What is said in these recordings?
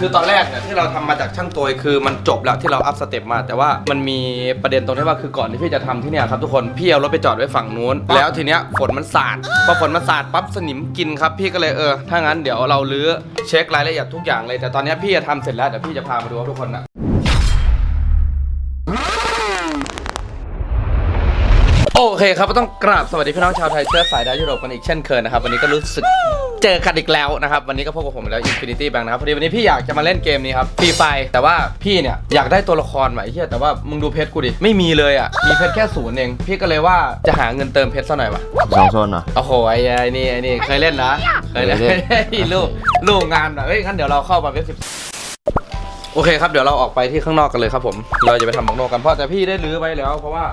คือตอนแรกเนี่ยที่เราทำมาจากช่างตัวคือมันจบแล้วที่เราอัพสเต็ปมา แต่ว่ามันมีประเด็นตรงที่ว่าคือก่อนที่พี่จะทำที่เนี่ยครับทุกคนพี่เอารถไปจอดไว้ฝั่งนู้น แล้วทีเนี้ยฝนมันสาดพอฝนมันสาดปั๊บสนิมกินครับพี่ก็เลยเออถ้างั้นเดี๋ยวเราลื้อเช็ครายละเอียดทุกอย่างเลยแต่ตอนเนี้ยพี่จะทำเสร็จแล้วเดี๋ยวพี่จะพามาดูครับทุกคนนะ โอเคครับก็ต้องกราบสวัสดีพี่น้องชาวไทยเชื้อสายดาวยุโรปกันอีกเช่นเคยนะครับ วันนี้ก็รู้สึก เจอกันอีกแล้วนะครับ วันนี้ก็พบกับผมอีกแล้ว Infinity Bank นะครับพอดีวันนี้พี่อยากจะมาเล่นเกมนี้ครับฟรีไฟแต่ว่าพี่เนี่ยอยากได้ตัวละครใหม่เฮียแต่ว่ามึงดูเพชรกูดิ ไม่มีเลยอะ มีเพชรแค่ศูนย์เอง พี่ก็เลยว่าจะหาเงินเติมเพชรซะหน่อยวะสองโซนเหรอ โอ้โหไอ้ไอ้นี่ไอ้นี่เคยเล่นนะเคยเล่นเคยเล่นลูกลูกงานแบบเฮ้ยงั้นเดี๋ยวเราเข้ามาเว็บสิบโอเคครับเดี๋ยวเราออกไปที่ข้างนอกกันเลยครับผม เราจะไปทำบังโนกันเพราะแต่พี่ได้รื้อไว้แล้วเพราะว่า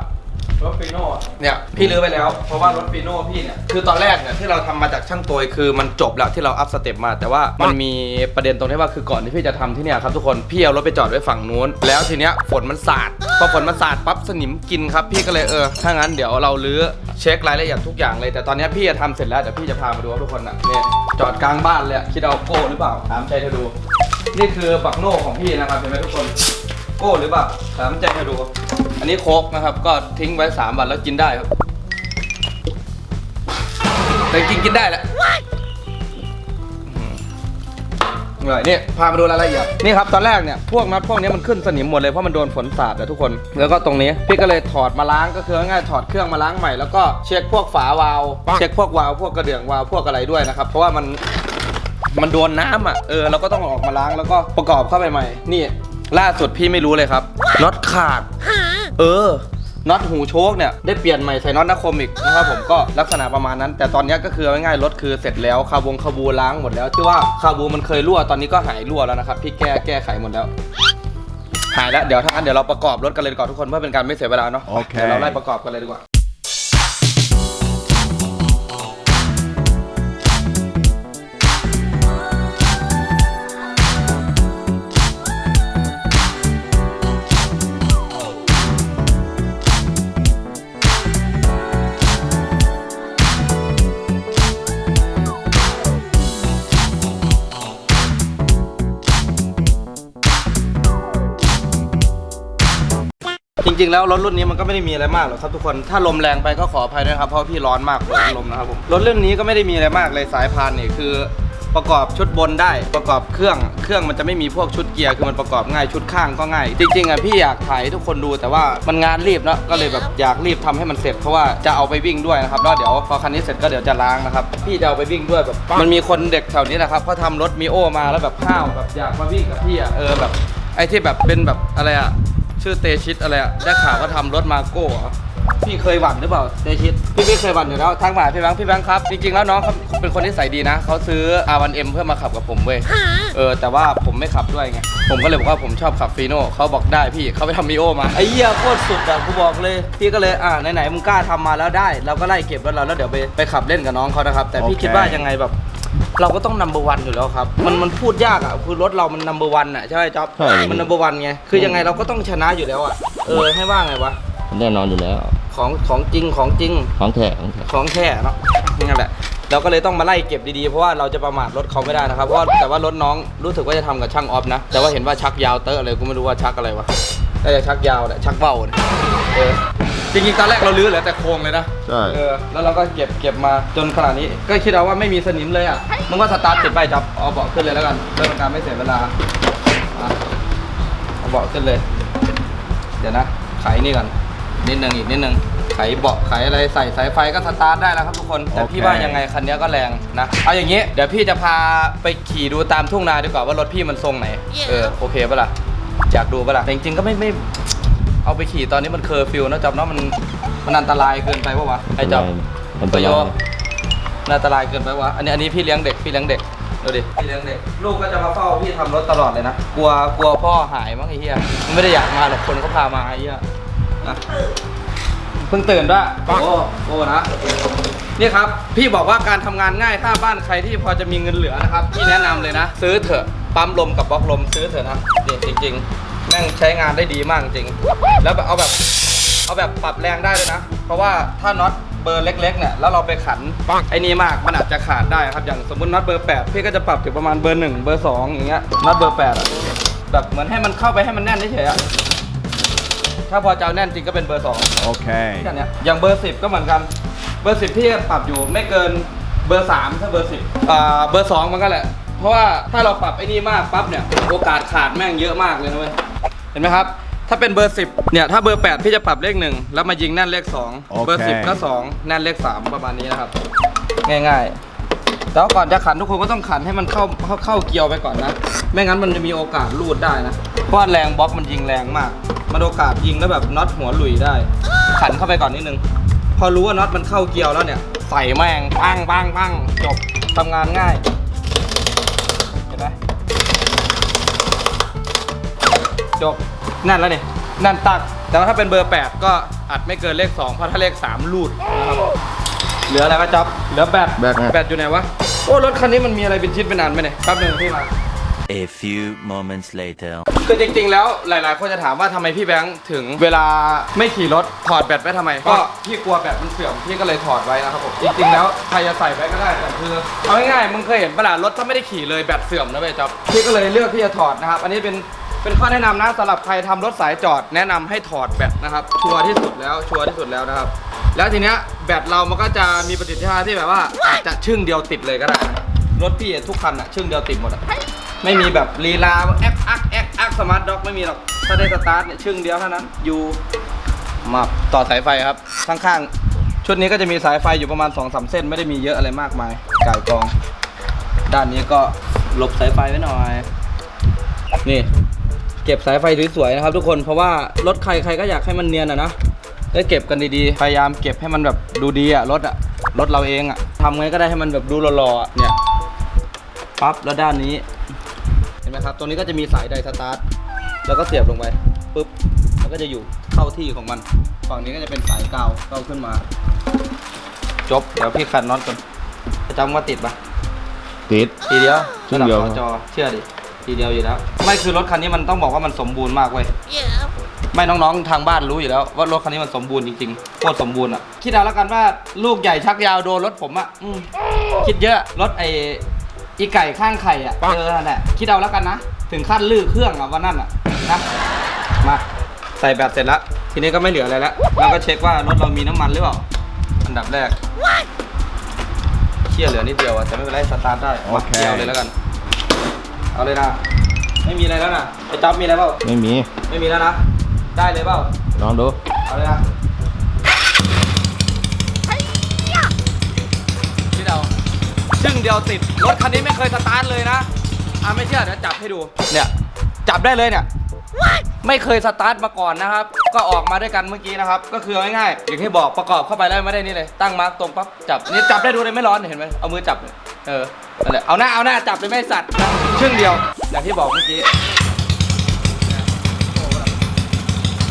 รถฟีโน่อะเนี่ยพี่รื้อไปแล้วเพราะว่ารถฟีโน่พี่เนี่ยคือตอนแรกเนี่ยที่เราทำมาจากช่างตัวคือมันจบแล้วที่เราอัพสเต็ปมา แต่ว่ามันมีประเด็นตรงที่ว่าคือก่อนที่พี่จะทำที่เนี่ยครับทุกคนพี่เอารถไปจอดไว้ฝั่งนู้น แล้วทีเนี้ยฝนมันสาดพอฝนมันสาดปั๊บสนิมกินครับพี่ก็เลยเออถ้างั้นเดี๋ยวเราลื้อเช็ครายละเอียดทุกอย่างเลย แต่ตอนเนี้ยพี่จะทำเสร็จแล้วเดี๋ยวพี่จะพามาดูครับทุกคนนะเนี่ยจอดกลางบ้านเลยอะคิดเอาโก้หรือเปล่าถามใจเธอดู นี่คือบักโน่ของพี่นะครับเห็นไหมทุกคน โก้หรือเปล่าถามใจเธอดู อันนี้โค้กนะครับ ก็ทิ้งไว้ 3 วันแล้วกินได้ครับ แต่จริงๆกินได้แหละอืมเลยนี่พามาดูรายละเอียดนี่ครับตอนแรกเนี่ยพวกน็อตพวกนี้มันขึ้นสนิมหมดเลยเพราะมันโดนฝนสาดนะทุกคน แล้วก็ตรงนี้พี่ก็เลยถอดมาล้างก็คือง่ายๆถอดเครื่องมาล้างใหม่แล้วก็เช็คพวกฝาวาล์วเช็คพวกวาล์วพวกกระเดื่องวาล์วพวกอะไรด้วยนะครับเพราะว่ามันมันโดนน้ำอะเออเราก็ต้องเอาออกมาล้างแล้วก็ประกอบเข้าไปใหม่ นี่ล่าสุดพี่ไม่รู้เลยครับน็อตขาด เออน็อตหูโชคเนี่ยได้เปลี่ยนใหม่ใส่น็อตนาคมอีกนะครับผมก็ลักษณะประมาณนั้น แต่ตอนนี้ก็คือเอาง่ายๆรถคือเสร็จแล้วคาบงคาบูล้างหมดแล้วที่ว่าคาบูมันเคยรั่วตอนนี้ก็หายรั่วแล้วนะครับพี่แก้แก้ไขหมดแล้วหายแล้วเดี๋ยวถ้างั้นเดี๋ยวเราประกอบรถกันเลยดีกว่อนทุกคนเพื่อเป็นการไม่เสียเวลาเนาะโอเค เดี๋ยวเราไล่ประกอบกันเลยดีกว่า ริงๆแล้วรถรุ่นนี้มันก็ไม่ได้มีอะไรมากหรอกครับทุกคนถ้าลมแรงไปก็ขออภัยด้วยครับเพราะพี่ร้อนมากเลยลมนะครับผมรถรุ่นนี้ก็ไม่ได้มีอะไรมากเลยสายพานนี่คือประกอบชุดบนได้ประกอบเครื่องเครื่องมันจะไม่มีพวกชุดเกียร์คือมันประกอบง่ายชุดข้างก็ง่าย จริงๆอะพี่อยากถ่ายให้ทุกคนดูแต่ว่ามันงานรีบเนอะก็เลยแบบอยากรีบทำให้มันเสร็จเพราะว่าจะเอาไปวิ่งด้วยนะครับแล้วเดี๋ยวพอคันนี้เสร็จก็เดี๋ยวจะล้างนะครับพี่จะเอาไปวิ่งด้วยแบบมันมีคนเด็กแถวนี้นะครับเขาทำรถมีโอมาแล้วแบบห้าวแบบอยากมาวิ่งกับพี่อะเออแบบไอ้ที่แบบเป็นแบบอะไรอะ ชื่อเตชิตอะไรอะได้ข่าวว่าทำรถมาโก้เหรอพี่เคยหวั่นหรือเปล่าเตชิตพี่ไม่เคยหวั่นอยู่แล้วทางมาพี่แบงค์พี่แบงค์ครับ จริงๆแล้วน้องเขาเป็นคนที่ใส่ดีนะเขาซื้อ R1M เพื่อมาขับกับผมเว้ยเออแต่ว่าผมไม่ขับด้วยไงผมก็เลยบอกว่าผมชอบขับฟีโน่เขาบอกได้พี่เขาไปทำมีโอมาไอ้เหี้ยโคตรสุดอะกูบอกเลยพี่ก็เลยอ่าไหนๆมึงกล้าทำมาแล้วได้ เราก็ไล่เก็บรถเราแล้วเดี๋ยวไปไปขับเล่นกับน้องเขานะครับแต่พี่โอเคคิดว่ายังไงแบบ เราก็ต้องนัมเบอร์วันอยู่แล้วครับ มันมันพูดยากอะคือรถเรามันนัมเบอร์วันอะใช่ไหมจ๊อบใช่ มันนัมเบอร์วันไงคือยังไงเราก็ต้องชนะอยู่แล้วอะเออให้ว่าไงวะแน่นอนอยู่แล้ว ของของจริงของจริง ของแท้ของแท้ของแท้เนาะนั่นแหละเราก็เลยต้องมาไล่เก็บดีๆ เพราะว่าเราจะประมาทรถเขาไม่ได้นะครับเพราะว่าแต่ว่ารถน้องรู้สึกว่าจะทำกับช่างออฟนะ แต่ว่าเห็นว่าชักยาวเตอะเลยกูไม่รู้ว่าชักอะไรวะน่าจะชักยาวแหละชักเบ้าเนี่ยเออ จริงๆตอนแรกเราลื้อเหลือแต่โครงเลยนะใช่ เออแล้วเราก็เก็บเก็บมาจนขนาดนี้ ก็คิดเอาว่าไม่มีสนิมเลยอะมึงว่าสตาร์ทติดไปจับเอาเบาะขึ้นเลยแล้วกันเพื่อเป็นการไม่เสียเวลาอะเอาเบาะขึ้นเลย เดี๋ยวนะไขนี่ก่อนนิดนึงอีกนิดนึงไขเบาะไขอะไรใส่สายไฟก็สตาร์ทได้แล้วครับทุกคน แต่พี่โอเค ว่ายังไงคันนี้ก็แรงนะ เอาอย่างนี้เดี๋ยวพี่จะพาไปขี่ดูตามทุ่งนาดีกว่าว่ารถพี่มันทรงไหน เออโอเคปะล่ะอยากดูปะล่ะแต่จริงๆก็ไม่ไม่ เอาไปขี่ตอนนี้มันเคอร์ฟิวนะจอบเนาะมันมันอันตรายเกินไปปะวะไอ้จอบมันปประระโยโยชน์มันอันตรายเกินไปวะอันนี้อันนี้พี่เลี้ยงเด็กพี่เลี้ยงเด็กดูดิพี่เลี้ยงเด็กลูกก็จะมาเฝ้าพี่ทำรถตลอดเลยนะกลัวกลัวพ่อหายมั้งไอ้เหี้ยมันไม่ได้อยากมาหรอกคนเขาพามาไอ้เหี้ยนะเพิ่งตื่นด้วยโอ้โอ้นะนี่ครับ พี่บอกว่าการทำงานง่ายถ้าบ้านใครที่พอจะมีเงินเหลือนะครับพี่แนะนำเลยนะ ซื้อเถอะปั๊มลมกับบล็อกลมซื้อเถอะนะนี่จริง ๆ แม่งใช้งานได้ดีมากจริง แล้วแบบเอาแบบเอาแบบปรับแรงได้เลยนะ เพราะว่าถ้าน็อตเบอร์เล็กๆเนี่ยแล้วเราไปขันไอ้นี่มากมันอาจจะขาดได้ครับอย่างสมมติน็อตเบอร์8พี่ก็จะปรับถึงประมาณเบอร์1เบอร์2อย่างเงี้ยน็อตเบอร์8อะแบบเหมือนให้มันเข้าไปให้มันแน่นเฉยๆอะถ้าพอจะเอาแน่นจริงก็เป็นเบอร์2 Okay. แค่เนี้ยอย่างเบอร์ 10 ก็เหมือนกันเบอร์ 10พี่จะปรับอยู่ไม่เกินเบอร์3ถ้าเบอร์10อ่าเบอร์2มันก็แหละ เพราะว่าถ้าเราปรับไอ้นี่มากปั๊บเนี่ยโอกาสขาดแม่งเยอะมากเลยนะเว้ยเห็นไหมครับ ถ้าเป็นเบอร์ 10เนี่ยถ้าเบอร์ 8 พี่จะปรับเลข1แล้วมายิงแน่นเลข 2 เบอร์ 10 ก็ 2 แน่นเลข 3 ประมาณนี้นะครับ ง่ายๆ แต่ว่าก่อนจะขันทุกคนก็ต้องขันให้มันเข้าเข้าเข้าเกียวไปก่อนนะ ไม่งั้นมันจะมีโอกาสรูดได้นะ เพราะว่าแรงบล็อกมันยิงแรงมาก มันโอกาสยิงแล้วแบบน็อตหัวหลุยได้ ขันเข้าไปก่อนนิดนึง พอรู้ว่าน็อตมันเข้าเกียวแล้วเนี่ยใส่แม่งปังปังปังจบทำงานง่าย จบนั่นแล้วนี่นั่นตัก แต่ว่าถ้าเป็นเบอร์ 8 ก็อัดไม่เกินเลข 2 เพราะถ้าเลข3รูดนะครับเหลืออะไรวะจ๊อบเหลือแบตแบตไงแบตอยู่ไหนวะโอ้รถคันนี้มันมีอะไรเป็นชิ้นเป็นอันไหมเนี่ยแป๊บหนึงพี่มา A few moments later. คือจริงๆ แล้วหลาย ๆ คนจะถามว่าทำไมพี่แบงค์ถึงเวลาไม่ขี่รถถอดแบตไว้ทำไม ก็พี่กลัวแบตมันเสื่อมพี่ก็เลยถอดไว้นะครับผมจริงๆ แล้วใครจะใส่ไว้ก็ได้แต่คือเอาง่ายๆมึงเคยเห็นประหลาดรถถ้าไม่ได้ขี่เลยแบตเสื่อมนะเว้ยจ๊อบพี่ก็เลยเลือกที่จะถอดนะครับอันนี้เป็น เป็นข้อแนะนำนะสำหรับใครทำรถสายจอดแนะนำให้ถอดแบตนะครับ ชัวร์ที่สุดแล้วชัวร์ที่สุดแล้วนะครับ แล้วทีเนี้ยแบตเรามันก็จะมีประสิทธิภาพที่แบบว่าอาจจะชึ่งเดียวติดเลยก็ได้รถพี่ทุกคันอะชึ่งเดียวติดหมดอะไม่มีแบบลีลาแอคอักแอคอักสมาร์ทด็อกไม่มีหรอกถ้าได้สตาร์ทเนี่ยชึ่งเดียวเท่านั้นอยู่มาต่อสายไฟครับข้างๆชุดนี้ก็จะมีสายไฟอยู่ประมาณ2อสเส้น ไม่ได้มีเยอะอะไรมากมายไก่ายกอง ด้านนี้ก็หลบสายไฟไว้หน่อย นี่ เก็บสายไฟสวยๆนะครับ ทุกคนเพราะว่ารถใครใครก็อยากให้มันเนียนอะนะได้เก็บกันดีๆพยายามเก็บให้มันแบบดูดีอะรถอะรถเราเองอะทำไงก็ได้ให้มันแบบดูหล่อๆอะเนี่ยปั๊บแล้วด้านนี้ เห็นไหมครับตรงนี้ก็จะมีสายไดสตาร์ทแล้วก็เสียบลงไปปุ๊บมันก็จะอยู่เข้าที่ของมัน ฝั่งนี้ก็จะเป็นสายกาวเข้าขึ้นมา จบ เดี๋ยวพี่ขันน็อตก่อนจะจำว่าติดปะติด ทีเดียวทีเดียว ระดับจอเชื่อดิ ทีเดียวอยู่แล้ว ไม่คือรถคันนี้มันต้องบอกว่ามันสมบูรณ์มากเว้ย ไม่น้องๆทางบ้านรู้อยู่แล้ว ว่ารถคันนี้มันสมบูรณ์จริงๆโคตรสมบูรณ์อะ คิดเอาแล้วกันว่าลูกใหญ่ชักยาวโดนรถผมอะอืมคิดเยอะรถไออีไก่ข้างไข่อะเออนั่นแหละคิดเอาแล้วกันนะ ถึงขั้นลื้อเครื่องอะวันนั้นอะนะมาใส่แบตเสร็จแล้ว ทีนี้ก็ไม่เหลืออะไรแล้วแล้วก็เช็คว่ารถเรามีน้ำมันหรือเปล่าอันดับแรกเชี่ยเหลือนิดเดียวอะแต่ไม่เป็นไรสตาร์ทได้โอมาเคเดียวเลยแล้วกัน เอาเลยนะ ไม่มีอะไรแล้วนะไอ้จ๊อบมีอะไรเปล่า ไม่มี ไม่มีแล้วนะ ได้เลยเปล่า ลองดู เอาเลยนะพี่เดาชึ่งเดียวติด รถคันนี้ไม่เคยสตาร์ทเลยนะ อะไม่เชื่อเดี๋ยวจับให้ดู เนี่ย จับได้เลยเนี่ย ไม่เคยสตาร์ทมาก่อนนะครับ ก็ออกมาด้วยกันเมื่อกี้นะครับ ก็คือเอาง่ายๆอย่างที่บอกประกอบเข้าไปแล้วไม่ได้นี่เลย ตั้งมาร์กตรงปั๊บจับ นี่จับได้ดูเลยไม่ร้อนเห็นไหมเอามือจับเลยเออ นั่นแหละเอาหน้าเอาหน้าจับเลยไม่สัตว์ชึ่งเดียว อย่างที่บอกเมื่อกี้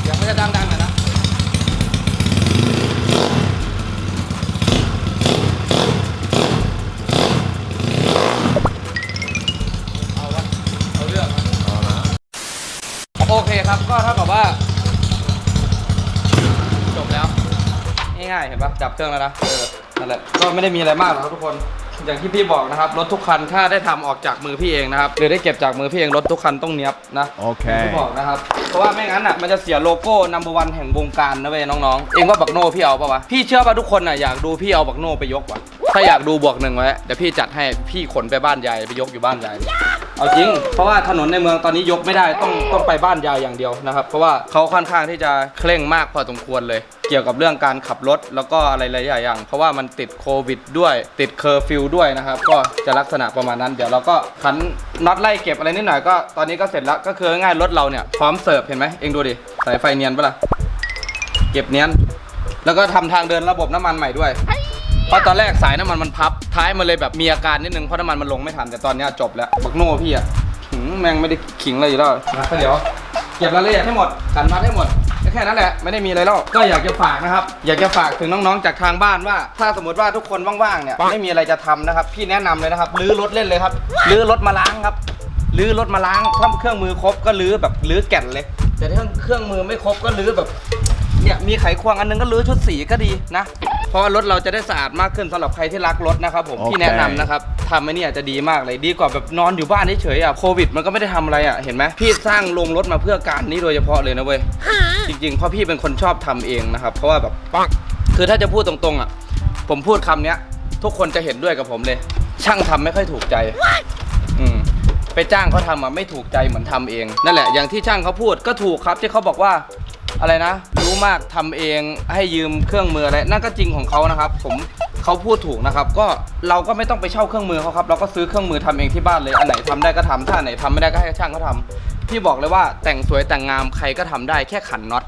เดี๋ยวมันจะดังๆหน่อยนะเอาวะเอาเรื่องโอเคครับก็เท่ากับว่า จบแล้วง่ายๆเห็นปะจับเครื่องแล้วนะเออนั่นแหละก็ไม่ได้มีอะไรมากหรอกครับทุกคน อย่างที่พี่บอกนะครับรถทุกคันถ้าได้ทำออกจากมือพี่เองนะครับหรือได้เก็บจากมือพี่เองรถทุกคันต้องเนี้ยบนะโอเคที่บอกนะครับเพราะว่าไม่งั้นอะมันจะเสียโลโก้นัมเบอร์วันแห่งวงการนะเว้ยน้องๆ เองว่าบักโน่พี่เอาปะวะ พี่เชื่อป่ะทุกคนอะอยากดูพี่เอาบักโน่ไปยกว่ะ ถ้าอยากดูบวกหนึ่งไว้เดี๋ยวพี่จัดให้พี่ขนไปบ้านยายไปยกอยู่บ้านยาย เอาจริง เพราะว่าถนนในเมืองตอนนี้ยกไม่ได้ต้องต้องไปบ้านยายอย่างเดียวนะครับ เพราะว่าเขาค่อนข้างที่จะเคร่งมากพอสมควรเลย เกี่ยวกับเรื่องการขับรถแล้วก็อะไรหลายๆอย่าง เพราะว่ามันติดโควิดด้วยติดเคอร์ฟิวด้วยนะครับ ก็จะลักษณะประมาณนั้น เดี๋ยวเราก็ขันน็อตไล่เก็บอะไรนิดหน่อยก็ตอนนี้ก็เสร็จแล้วก็คือง่ายๆรถเราเนี่ยพร้อมเสิร์ฟเห็นไหมเองดูดิสายไฟเนียนปะล่ะเก็บเนียน แล้วก็ทำทางเดินระบบน้ำมันใหม่ด้วยเพราะตอนแรกสายน้ำมันมันพับ ท้ายมันเลยแบบมีอาการนิดนึงเพราะน้ำมันมันลงไม่ทันแต่ตอนเนี้ยจบแล้วบักโน่พี่อะหืมแม่งไม่ได้ขิงเลยอยู่แล้วนะก็เดี๋ยวเก็บรายละเอียดให้หมดขันมาให้หมดก็แค่นั้นแหละไม่ได้มีอะไรแล้วก็อยากจะฝากนะครับ อยากจะฝากถึงน้องๆจากทางบ้านว่า ถ้าสมมติว่าทุกคนว่างๆเนี่ยไม่มีอะไรจะทำนะครับ พี่แนะนำเลยนะครับลื้อรถเล่นเลยครับลื้อรถมาล้างครับ ลื้อรถมาล้างถ้าเครื่องมือครบก็ลื้อแบบลื้อแก่นเลย แต่ถ้าเครื่องมือไม่ครบก็ลื้อแบบเนี่ยมีไขควงอันนึงก็รื้อชุดสีก็ดีนะ เพราะว่ารถเราจะได้สะอาดมากขึ้นสำหรับใครที่รักรถนะครับผมโอเคพี่แนะนำนะครับทำไอ้นี่อาจจะดีมากเลยดีกว่าแบบนอนอยู่บ้านเฉยๆอะโควิดมันก็ไม่ได้ทำอะไรอะเห็นไหมพี่สร้างโรงรถมาเพื่อการนี้โดยเฉพาะเลยนะเว้ยจริงๆเพราะพี่เป็นคนชอบทำเองนะครับเพราะว่าแบบ คือถ้าจะพูดตรงๆอะ ผมพูดคำเนี้ย ทุกคนจะเห็นด้วยกับผมเลย ช่างทำไม่ค่อยถูกใจอืม ไปจ้างเขาทำอะไม่ถูกใจเหมือนทำเอง นั่นแหละอย่างที่ช่างเขาพูดก็ถูกครับที่เขาบอกว่าอะไรนะ รู้มากทำเองให้ยืมเครื่องมืออะไรนั่นก็จริงของเขานะครับ ผมเขาพูดถูกนะครับ ก็เราก็ไม่ต้องไปเช่าเครื่องมือเขาครับ เราก็ซื้อเครื่องมือทำเองที่บ้านเลยอันไหนทำได้ก็ทำถ้าอันไหนทำไม่ได้ก็ให้ช่างเขาทำพี่บอกเลยว่าแต่งสวยแต่งงามใครก็ทำได้แค่ขันน็อต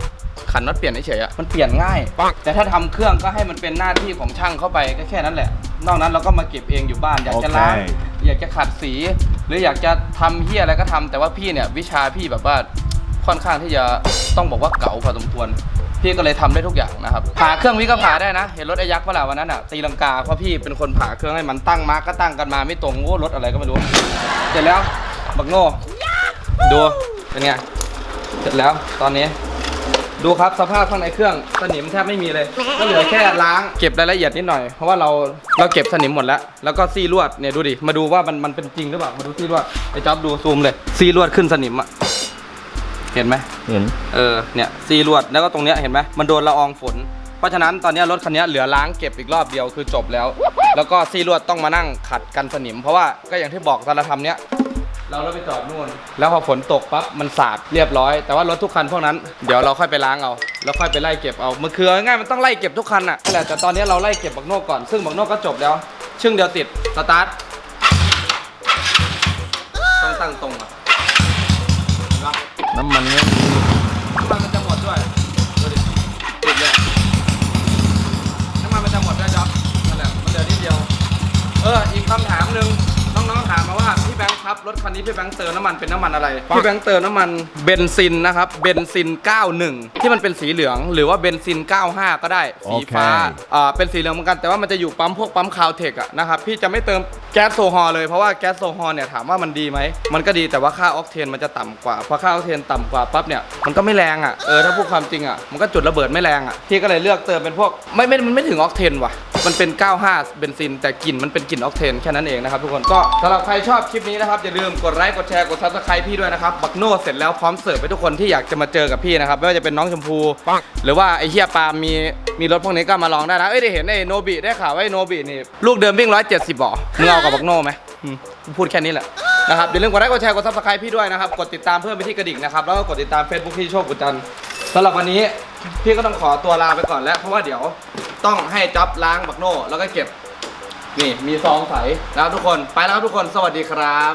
ขันน็อตเปลี่ยนเฉยๆอะมันเปลี่ยนง่ายแต่ถ้าทำเครื่องก็ให้มันเป็นหน้าที่ของช่างเข้าไปก็แค่นั้นแหละ นอกนั้นเราก็มาเก็บเองอยู่บ้านอยากจะล้างโอยากจะขัดสี หรืออยากจะทำเฮียอะไรก็ทำแต่ว่าพี่เนี่ยวิชาพี่แบบว่าค่อนข้างที่จะต้องบอกว่าเก๋าพอสมควร พี่ก็เลยทำได้ทุกอย่างนะครับผ่าเครื่องพี่ก็ผ่าได้นะ เห็นรถไอ้ยักษ์เมื่อไหร่วันนั้นอะตีลังกาเพราะพี่เป็นคนผ่าเครื่องให้มันตั้งมาร์กก็ตั้งกันมาไม่ตรงโอ้รถอะไรก็ไม่รู้เสร็จแล้วบักโง่ดูเป็นไงเสร็จแล้วตอนนี้ ดูครับสภาพข้างในเครื่องสนิมแทบไม่มีเลย ก็เหลือแค่ล้างเก็บรายละเอียดนิดหน่อย เพราะว่าเราเราเก็บสนิมหมดแล้ว แล้วก็ซี่ลวดเนี่ยดูดิ มาดูว่ามันมันเป็นจริงหรือเปล่า มาดูซี่ลวดไอ้จ๊อบดูซูมเลย ซี่ลวดขึ้นสนิมอะเห็นไหมเห็น เออ เนี่ยซี่ลวด แล้วก็ตรงเนี้ยเห็นไหมมันโดนละอองฝน เพราะฉะนั้นตอนเนี้ยรถคันเนี้ยเหลือล้างเก็บอีกรอบเดียวคือจบแล้ว แล้วก็ซี่ลวดต้องมานั่งขัดกันสนิม เพราะว่าก็อย่างที่บอกตอนเราทำเนี้ย เรารถไปจอดนู่น แล้วพอฝนตกปั๊บมันสาดเรียบร้อย แต่ว่ารถทุกคันพวกนั้นเดี๋ยวเราค่อยไปล้างเอาแล้วค่อยไปไล่เก็บเอา มันคือเอาง่ายๆมันต้องไล่เก็บทุกคันอะนั่นแหละแต่ตอนนี้เราไล่เก็บบักโนกก่อนซึ่งบักโนกก็จบแล้ว ชึ่งเดียวติดสตาร์ทต้องตั้งตรงอะเห็นปะน้ำมันเนี่ยน้ำมันมันจะหมดด้วยดูดิติดเลยน้ำมันมันจะหมดด้วยจ๊อบนั่นแหละมันเหลือนิดเดียว เอออีกคำถามหนึ่งน้องๆถามมาว่า พี่แบงค์ครับ รถคันนี้พี่แบงค์เติมน้ำมันเป็นน้ำมันอะไร พี่แบงค์เติมน้ำมันเบนซินนะครับ เบนซิน 91 ที่มันเป็นสีเหลือง หรือว่าเบนซิน 95 ก็ได้ สีฟ้า อ่า เป็นสีเหลืองเหมือนกัน แต่ว่ามันจะอยู่ปั๊มพวกปั๊มคาวเทคอะนะครับ พี่จะไม่เติมแก๊สโซฮอล์เลย เพราะว่าแก๊สโซฮอล์เนี่ยถามว่ามันดีไหม มันก็ดี แต่ว่าค่าออกเทนมันจะต่ำกว่า พอค่าออกเทนต่ำกว่าปั๊บเนี่ย มันก็ไม่แรงอะเออ ถ้าพูดความจริงอะมันก็จุดระเบิดไม่แรงอะพี่ก็เลยเลือกเติมเป็นพวก ไม่ไม่มันไม่ถึงออกเทนว่ะ มันเป็น 95 เบนซิน แต่กลิ่นมันเป็นกลิ่นออกเทนแค่นั้นเองนะครับทุกคนก็สำหรับใครชอบคลิปนี้นะครับอย่าลืมกดไลค์กดแชร์กดซับสไครต์พี่ด้วยนะครับบักโน่เสร็จแล้วพร้อมเสิร์ฟไปทุกคนที่อยากจะมาเจอกับพี่นะครับไม่ว่าจะเป็นน้องชมพูหรือว่าไอ้เฮียปาล์มมีมีรถพวกนี้ก็มาลองได้นะเอ้ยได้เห็นไอ้โนบิได้ข่าวว่าไอ้โนบินี่ลูกเดิมวิ่ง170บ่อมึงเอากับบักโน่ไหมอืมพูดแค่นี้แหละนะครับอย่าลืมกดไลค์กดแชร์กดซับสไครต์พี่ด้วยนะครับกดติดตามเพื่อนไปที่กระดิ่งนะครับแล้วก็กดติดตาม Facebook พี่โชคกุจันทร์สำหรับวันนี้พี่ก็ต้องขอตัวลาไปก่อนแล้วเพราะว่าเดี๋ยว ต้องให้จ็อบล้างบักโน่แล้วก็เก็บ นี่มีซองใสแล้วทุกคนไปแล้วครับทุกคนสวัสดีครับ